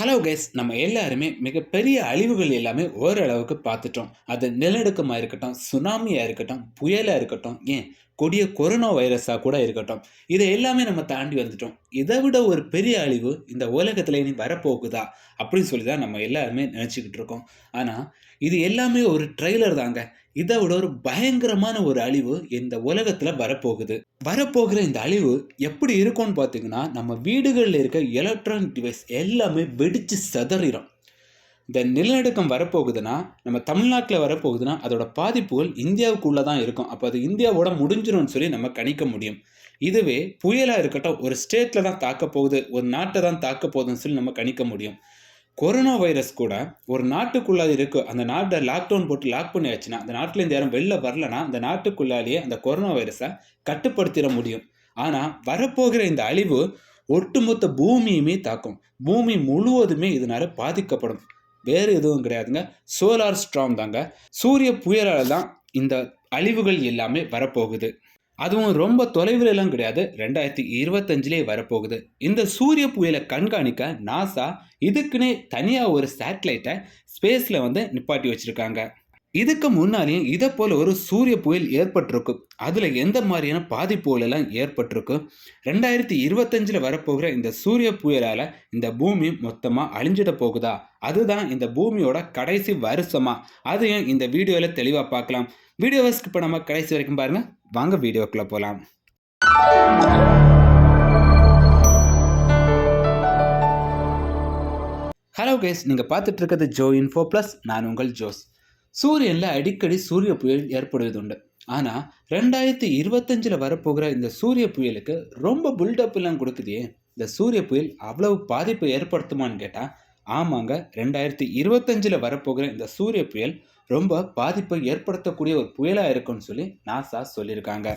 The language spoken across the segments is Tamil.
ஹலோ கைஸ் நம்ம எல்லாருமே மிகப்பெரிய அழிவுகள் எல்லாமே ஓரளவுக்கு பார்த்துட்டோம். அது நிலநடுக்கமாக இருக்கட்டும் சுனாமியாக இருக்கட்டும் புயலாக இருக்கட்டும் ஏன்? கொடிய கொரோனா வைரஸாக கூட இருக்கட்டும். இதை எல்லாமே நம்ம தாண்டி வந்துட்டோம். இதை விட ஒரு பெரிய அழிவு இந்த உலகத்தில் இனி வரப்போகுதா? அப்படின்னு சொல்லி தான் நம்ம எல்லாருமே நினச்சிக்கிட்டு இருக்கோம். ஆனால் இது எல்லாமே ஒரு ட்ரெய்லர் தாங்க. இதை விட ஒரு பயங்கரமான ஒரு அழிவு இந்த உலகத்தில் வரப்போகுது. வரப்போகிற இந்த அழிவு எப்படி இருக்கும்னு பார்த்தீங்கன்னா நம்ம வீடுகளில் இருக்க எலக்ட்ரானிக் டிவைஸ் எல்லாமே வெடிச்சு சதறிடும் இந்த நிலநடுக்கம் வரப்போகுதுன்னா நம்ம தமிழ்நாட்டில் வரப்போகுதுன்னா அதோட பாதிப்புகள் இந்தியாவுக்குள்ளே தான் இருக்கும். அப்போ அது இந்தியாவோட முடிஞ்சிரும்னு சொல்லி நம்ம கணிக்க முடியும். இதுவே புயலாக இருக்கட்டும் ஒரு ஸ்டேட்டில் தான் தாக்க போகுது ஒரு நாட்டை தான் தாக்க போகுதுன்னு சொல்லி நம்ம கணிக்க முடியும். கொரோனா வைரஸ் கூட ஒரு நாட்டுக்குள்ளே இருக்குது அந்த நாட்டை லாக்டவுன் போட்டு லாக் பண்ணி வச்சுன்னா அந்த நாட்டில் இந்த யாரும் வெளில வரலனா அந்த நாட்டுக்குள்ளாலேயே அந்த கொரோனா வைரஸை கட்டுப்படுத்திட முடியும். ஆனால் வரப்போகிற இந்த அழிவு ஒட்டுமொத்த பூமியுமே தாக்கும். பூமி முழுவதுமே இதனால பாதிக்கப்படும். வேறு எதுவும் கிடையாதுங்க. சோலார் ஸ்ட்ராம் தாங்க. சூரிய புயலால் தான் இந்த அழிவுகள் எல்லாமே வரப்போகுது. அதுவும் ரொம்ப தொலைவில் எல்லாம் கிடையாது. ரெண்டாயிரத்தி இருபத்தஞ்சிலே வரப்போகுது. இந்த சூரிய புயலை கண்காணிக்க நாசா இதுக்குன்னே தனியாக ஒரு சேட்டலைட்டை ஸ்பேஸில் வந்து நிப்பாட்டி வச்சுருக்காங்க. இதுக்கு முன்னாலேயும் இதை போல் ஒரு சூரிய புயல் ஏற்பட்டிருக்கு. அதில் எந்த மாதிரியான பாதிப்புகளெல்லாம் ஏற்பட்டிருக்கு? ரெண்டாயிரத்தி இருபத்தஞ்சில் வரப்போகிற இந்த சூரிய புயலால் இந்த பூமி மொத்தமாக அழிஞ்சிட போகுதா? அதுதான் இந்த பூமியோட கடைசி வருஷமா. அதையும் இந்த வீடியோவில் தெளிவாக பார்க்கலாம். வீடியோவை இப்போ நம்ம கடைசி வரைக்கும் பாருங்கள் வாங்க வீடியோக்குள்ளே போகலாம் ஹலோ கேஸ் நீங்கள் பார்த்துட்டு இருக்கிறது ஜோ இன்ஃபோ ப்ளஸ் நான் உங்கள் ஜோஸ். சூரியனில் அடிக்கடி சூரிய புயல் ஏற்படுவது உண்டு ஆனால் ரெண்டாயிரத்தி இருபத்தஞ்சில் வரப்போகிற இந்த சூரிய புயலுக்கு ரொம்ப பில்டப்லாம் எல்லாம் கொடுக்குதே. இந்த சூரிய புயல் அவ்வளவு பாதிப்பை ஏற்படுத்துமான்னு கேட்டால் ஆமாங்க ரெண்டாயிரத்தி இருபத்தஞ்சில் வரப்போகிற இந்த சூரிய புயல் ரொம்ப பாதிப்பை ஏற்படுத்தக்கூடிய ஒரு புயலாக இருக்குன்னு சொல்லி நாசா சொல்லியிருக்காங்க.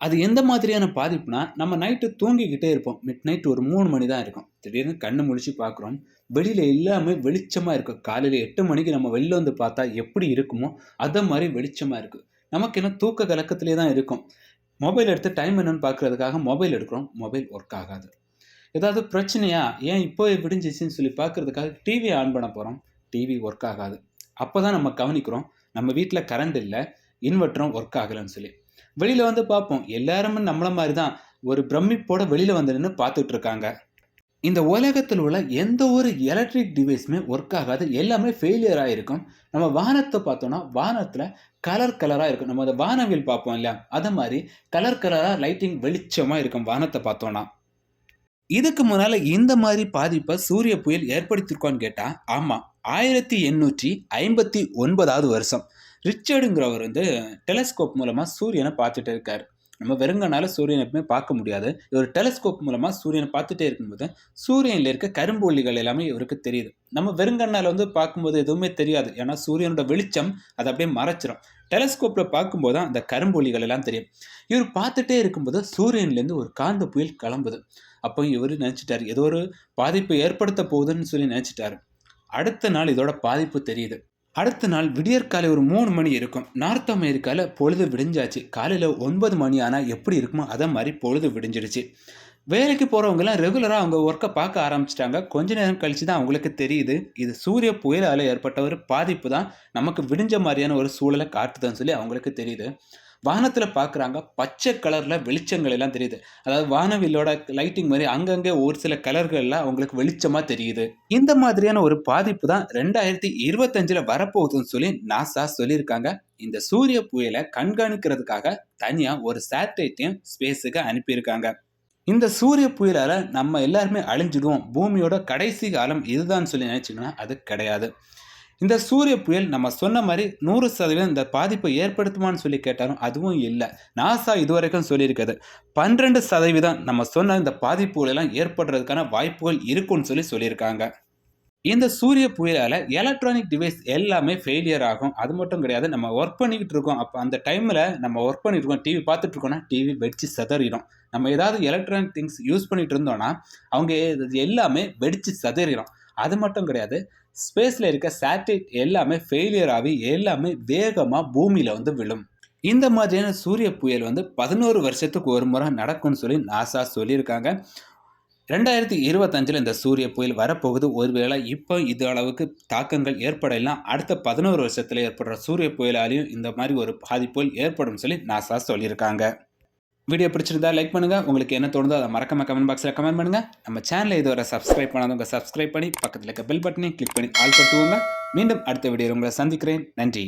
அது எந்த மாதிரியான பாதிப்புனா நம்ம நைட்டு தூங்கிக்கிட்டே இருப்போம். மிட் நைட் ஒரு மூணு மணி தான் இருக்கும். திடீர்னு கண்ணு முழிச்சு பார்க்குறோம். வெளியில் எல்லாமே வெளிச்சமாக இருக்கும் காலையில் எட்டு மணிக்கு நம்ம வெளில வந்து பார்த்தா எப்படி இருக்குமோ அதை மாதிரி வெளிச்சமாக இருக்குது நமக்கு என்ன தூக்க கலக்கத்திலே தான் இருக்கும். மொபைல் எடுத்து டைம் என்னன்னு பார்க்குறதுக்காக மொபைல் எடுக்கிறோம். மொபைல் ஒர்க் ஆகாது. ஏதாவது பிரச்சனையா? ஏன் இப்போ விடிஞ்சிச்சின்னு சொல்லி பார்க்குறதுக்காக டிவி ஆன் பண்ண போகிறோம் டிவி ஒர்க் ஆகாது. அப்போ தான் நம்ம கவனிக்கிறோம் நம்ம வீட்டில் கரண்ட் இல்லை இன்வெர்ட்டரும் ஒர்க் ஆகலைன்னு சொல்லி. வெளியில் வந்து பார்ப்போம். எல்லாருமே நம்மள மாதிரி தான் ஒரு பிரமிப்போட வெளியில் வந்து நின்று பார்த்துட்டு இருக்காங்க இந்த உலகத்தில் உள்ள எந்த ஒரு எலக்ட்ரிக் டிவைஸுமே ஒர்க் ஆகாது. எல்லாமே ஃபெயிலியர் ஆகிருக்கும் நம்ம வானத்தை பார்த்தோன்னா வானத்தில் கலர் கலராக இருக்கும். நம்ம அந்த வானவில் பார்ப்போம் இல்லையா? அதை மாதிரி கலர் கலராக லைட்டிங் வெளிச்சமாக இருக்கும் வானத்தை பார்த்தோன்னா இதுக்கு முன்னால் இந்த மாதிரி பாதிப்பை சூரிய புயல் ஏற்படுத்தியிருக்கோன்னு கேட்டால் ஆமாம் ஆயிரத்தி எண்ணூற்றி ஐம்பத்தி ஒன்பதாவது வருஷம். ரிச்சர்டுங்கிறவர் வந்து டெலஸ்கோப் மூலமாக சூரியனை பார்த்துட்டு இருக்கார். நம்ம வெறுங்கனால சூரியனை எப்பவுமே பார்க்க முடியாது. இவர் டெலஸ்கோப் மூலமாக சூரியனை பார்த்துட்டே இருக்கும்போது சூரியனில் இருக்க கரும்புள்ளிகள் எல்லாமே இவருக்கு தெரியுது. நம்ம வெறுங்கண்ணால் வந்து பார்க்கும்போது எதுவுமே தெரியாது. ஏன்னா சூரியனோட வெளிச்சம் அதை அப்படியே மறைச்சிரும். டெலஸ்கோப்பில் பார்க்கும்போது தான் அந்த கரும்புள்ளிகள் எல்லாம் தெரியும். இவர் பார்த்துட்டே இருக்கும்போது சூரியன்லேருந்து ஒரு காந்த புயல் கிளம்புது. அப்போ இவர் நினச்சிட்டார். ஏதோ ஒரு பாதிப்பு ஏற்படுத்த போகுதுன்னு சொல்லி நினச்சிட்டாரு. அடுத்த நாள் இதோட பாதிப்பு தெரியுது. அடுத்த நாள் விடியற்காலை ஒரு மூணு மணி இருக்கும். நார்த் அமெரிக்காவில் பொழுது விடிஞ்சாச்சு. காலையில் ஒன்பது மணி ஆனால் எப்படி இருக்குமோ அதை மாதிரி பொழுது விடிஞ்சிடுச்சு. வேலைக்கு போகிறவங்கலாம் ரெகுலராக அவங்க ஒர்க்கை பார்க்க ஆரம்பிச்சிட்டாங்க. கொஞ்ச நேரம் கழித்து தான் அவங்களுக்கு தெரியுது. இது சூரிய புயலால் ஏற்பட்ட ஒரு பாதிப்பு தான். நமக்கு விடிஞ்ச மாதிரியான ஒரு சூழலை காட்டுதுன்னு சொல்லி அவங்களுக்கு தெரியுது. வானத்தில் பார்க்குறாங்க பச்சை கலரில் வெளிச்சங்கள் எல்லாம் தெரியுது. அதாவது வானவில்லோட லைட்டிங் மாதிரி அங்கங்கே ஒரு சில கலர்கள்லாம் அவங்களுக்கு வெளிச்சமாக தெரியுது. இந்த மாதிரியான ஒரு பாதிப்பு தான் ரெண்டாயிரத்தி இருபத்தஞ்சில் வரப்போகுதுன்னு சொல்லி நாசா சொல்லியிருக்காங்க. இந்த சூரிய புயலை கண்காணிக்கிறதுக்காக தனியாக ஒரு சேட்டலைட்டையும் ஸ்பேஸுக்கு அனுப்பியிருக்காங்க. இந்த சூரிய புயலால் நம்ம எல்லாருமே அழிஞ்சிடுவோம். பூமியோட கடைசி காலம் இதுதான் சொல்லி நினச்சிங்கன்னா அது கிடையாது. இந்த சூரிய புயல் நம்ம சொன்ன மாதிரி நூறு சதவீதம் இந்த பாதிப்பை ஏற்படுத்துமான்னு சொல்லி கேட்டாலும் அதுவும் இல்லை. நாசா இதுவரைக்கும் சொல்லியிருக்கிறது பன்னிரெண்டு சதவீதம் நம்ம சொன்ன இந்த பாதிப்புகளெல்லாம் ஏற்படுறதுக்கான வாய்ப்புகள் இருக்குன்னு சொல்லி சொல்லியிருக்காங்க. இந்த சூரிய புயலால் எலக்ட்ரானிக் டிவைஸ் எல்லாமே ஃபெயிலியர் ஆகும். அது மட்டும் கிடையாது நம்ம ஒர்க் பண்ணிக்கிட்டு இருக்கோம். அப்போ அந்த டைமில் நம்ம ஒர்க் பண்ணிட்டு இருக்கோம். டிவி பார்த்துட்டு இருக்கோம்னா டிவி வெடிச்சு சதறிடும். நம்ம ஏதாவது எலக்ட்ரானிக் திங்ஸ் யூஸ் பண்ணிட்டு இருந்தோம்னா அவங்க எல்லாமே வெடிச்சு சதறிடும். அது மட்டும் கிடையாது ஸ்பேஸில் இருக்க சேட்டலைட் எல்லாமே ஃபெயிலியர் ஆகி எல்லாமே வேகமாக பூமியில் வந்து விழும். இந்த மாதிரியான சூரிய புயல் வந்து பதினோரு வருஷத்துக்கு ஒரு முறை நடக்கும்னு சொல்லி நாசா சொல்லியிருக்காங்க. ரெண்டாயிரத்தி இருபத்தஞ்சில் இந்த சூரிய புயல் வரப்போகுது. ஒருவேளை இப்போ இது அளவுக்கு தாக்கங்கள் ஏற்படலாம் அடுத்த பதினோரு வருஷத்தில் ஏற்படுற சூரிய புயலாலையும் இந்த மாதிரி ஒரு பாதிப்புகள் ஏற்படும் சொல்லி நாசா சொல்லியிருக்காங்க. வீடியோ பிடிச்சிருந்தா லைக் பண்ணுங்கள் உங்களுக்கு என்ன தோணுதோ அதை மறக்காம கமெண்ட் பாக்ஸில் கமெண்ட் பண்ணுங்க. நம்ம சேனலை இதுவரை சப்ஸ்கிரைப் பண்ணாதவங்க சப்ஸ்கிரைப் பண்ணி பக்கத்தில் இருக்க பெல் பட்டனையும் கிளிக் பண்ணி ஆல் படுத்துவோங்க மீண்டும் அடுத்த வீடியோ உங்களை சந்திக்கிறேன். நன்றி.